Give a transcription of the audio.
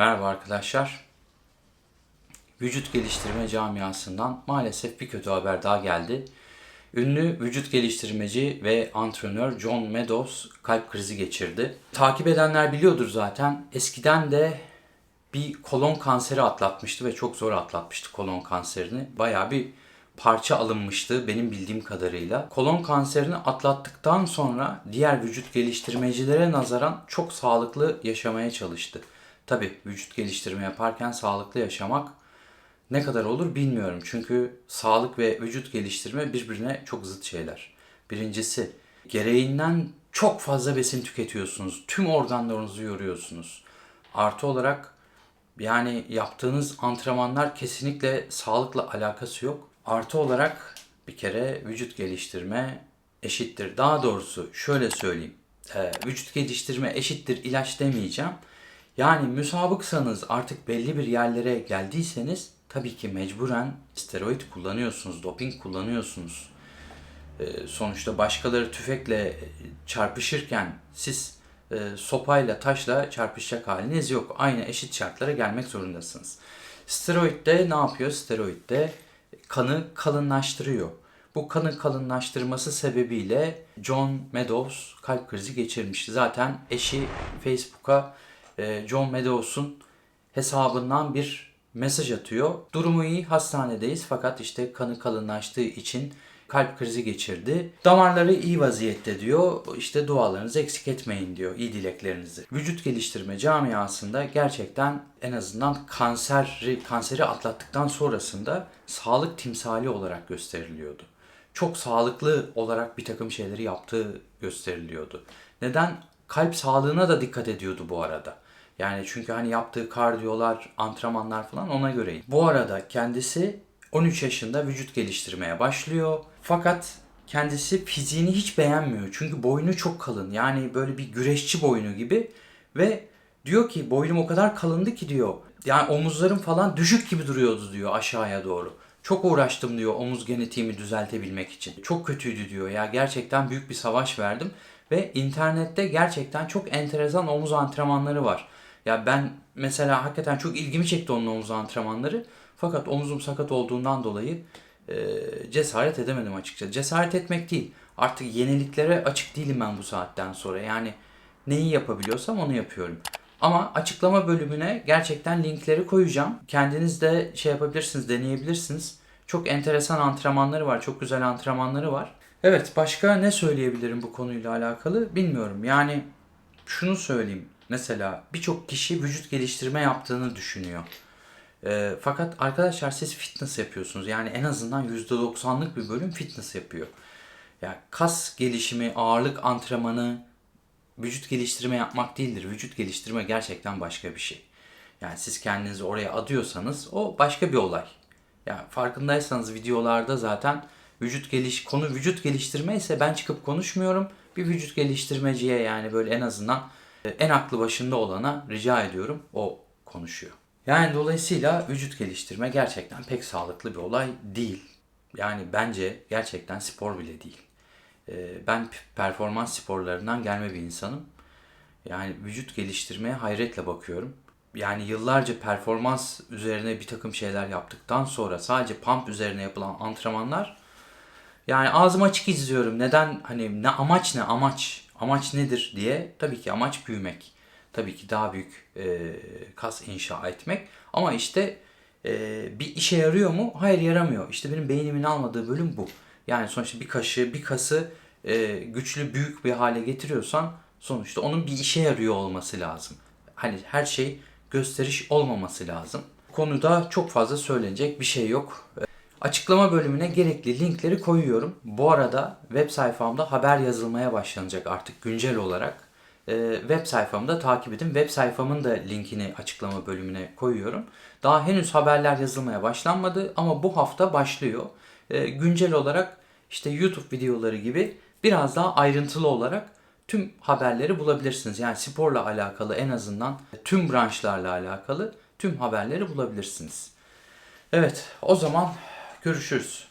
Merhaba arkadaşlar. Vücut geliştirme camiasından maalesef bir kötü haber daha geldi. Ünlü vücut geliştirmeci ve antrenör John Meadows kalp krizi geçirdi. Takip edenler biliyordur zaten. Eskiden de bir kolon kanseri atlatmıştı ve çok zor atlatmıştı kolon kanserini. Bayağı bir parça alınmıştı benim bildiğim kadarıyla. Kolon kanserini atlattıktan sonra diğer vücut geliştirmecilere nazaran çok sağlıklı yaşamaya çalıştı. Tabi vücut geliştirme yaparken sağlıklı yaşamak ne kadar olur bilmiyorum. Çünkü sağlık ve vücut geliştirme birbirine çok zıt şeyler. Birincisi gereğinden çok fazla besin tüketiyorsunuz. Tüm organlarınızı yoruyorsunuz. Artı olarak yani yaptığınız antrenmanlar kesinlikle sağlıkla alakası yok. Artı olarak bir kere vücut geliştirme eşittir. Daha doğrusu şöyle söyleyeyim. Ee, vücut geliştirme eşittir ilaç demeyeceğim. Yani müsabıksanız artık belli bir yerlere geldiyseniz tabii ki mecburen steroid kullanıyorsunuz, doping kullanıyorsunuz. Ee, sonuçta başkaları tüfekle çarpışırken siz e, sopayla taşla çarpışacak haliniz yok. Aynı eşit şartlara gelmek zorundasınız. Steroid de ne yapıyor? Steroid de kanı kalınlaştırıyor. Bu kanı kalınlaştırması sebebiyle John Meadows kalp krizi geçirmişti. Zaten eşi Facebook'a e, John Meadows'un hesabından bir mesaj atıyor. Durumu iyi, hastanedeyiz fakat işte kanı kalınlaştığı için kalp krizi geçirdi. Damarları iyi vaziyette diyor. İşte dualarınızı eksik etmeyin diyor. iyi dileklerinizi. Vücut geliştirme camiasında gerçekten en azından kanseri kanseri atlattıktan sonrasında sağlık timsali olarak gösteriliyordu. Çok sağlıklı olarak bir takım şeyleri yaptığı gösteriliyordu. Neden? Kalp sağlığına da dikkat ediyordu bu arada. Yani çünkü hani yaptığı kardiyolar, antrenmanlar falan ona göre. Bu arada kendisi 13 yaşında vücut geliştirmeye başlıyor. Fakat kendisi fiziğini hiç beğenmiyor. Çünkü boynu çok kalın. Yani böyle bir güreşçi boynu gibi. Ve diyor ki boynum o kadar kalındı ki diyor. Yani omuzlarım falan düşük gibi duruyordu diyor aşağıya doğru. Çok uğraştım diyor omuz genetiğimi düzeltebilmek için. Çok kötüydü diyor ya gerçekten büyük bir savaş verdim. Ve internette gerçekten çok enteresan omuz antrenmanları var. Ya ben mesela hakikaten çok ilgimi çekti onun omuz antrenmanları. Fakat omuzum sakat olduğundan dolayı e, cesaret edemedim açıkçası. Cesaret etmek değil. Artık yeniliklere açık değilim ben bu saatten sonra. Yani neyi yapabiliyorsam onu yapıyorum. Ama açıklama bölümüne gerçekten linkleri koyacağım. Kendiniz de şey yapabilirsiniz, deneyebilirsiniz. Çok enteresan antrenmanları var, çok güzel antrenmanları var. Evet, başka ne söyleyebilirim bu konuyla alakalı bilmiyorum. Yani şunu söyleyeyim. Mesela birçok kişi vücut geliştirme yaptığını düşünüyor. E, fakat arkadaşlar siz fitness yapıyorsunuz. Yani en azından %90'lık bir bölüm fitness yapıyor. Yani kas gelişimi, ağırlık antrenmanı, vücut geliştirme yapmak değildir. Vücut geliştirme gerçekten başka bir şey. Yani siz kendinizi oraya adıyorsanız o başka bir olay. Yani farkındaysanız videolarda zaten vücut geliş konu vücut geliştirme ise ben çıkıp konuşmuyorum. Bir vücut geliştirmeciye yani böyle en azından en aklı başında olana rica ediyorum o konuşuyor. Yani dolayısıyla vücut geliştirme gerçekten pek sağlıklı bir olay değil. Yani bence gerçekten spor bile değil. Ee, Ben performans sporlarından gelme bir insanım. Yani vücut geliştirmeye hayretle bakıyorum. Yani yıllarca performans üzerine bir takım şeyler yaptıktan sonra sadece pump üzerine yapılan antrenmanlar yani ağzım açık izliyorum. Neden hani ne amaç ne amaç? Amaç nedir diye. Tabii ki amaç büyümek. Tabii ki daha büyük e, kas inşa etmek. Ama işte e, bir işe yarıyor mu? Hayır yaramıyor. İşte benim beynimin almadığı bölüm bu. Yani sonuçta bir kaşı, bir kası e, güçlü, büyük bir hale getiriyorsan sonuçta onun bir işe yarıyor olması lazım. Hani her şey gösteriş olmaması lazım. Bu konuda çok fazla söylenecek bir şey yok. Açıklama bölümüne gerekli linkleri koyuyorum. Bu arada web sayfamda haber yazılmaya başlanacak artık güncel olarak. Ee, web sayfamda takip edin. Web sayfamın da linkini açıklama bölümüne koyuyorum. Daha henüz haberler yazılmaya başlanmadı ama bu hafta başlıyor. Ee, güncel olarak işte YouTube videoları gibi biraz daha ayrıntılı olarak tüm haberleri bulabilirsiniz. Yani sporla alakalı en azından tüm branşlarla alakalı tüm haberleri bulabilirsiniz. Evet, o zaman görüşürüz.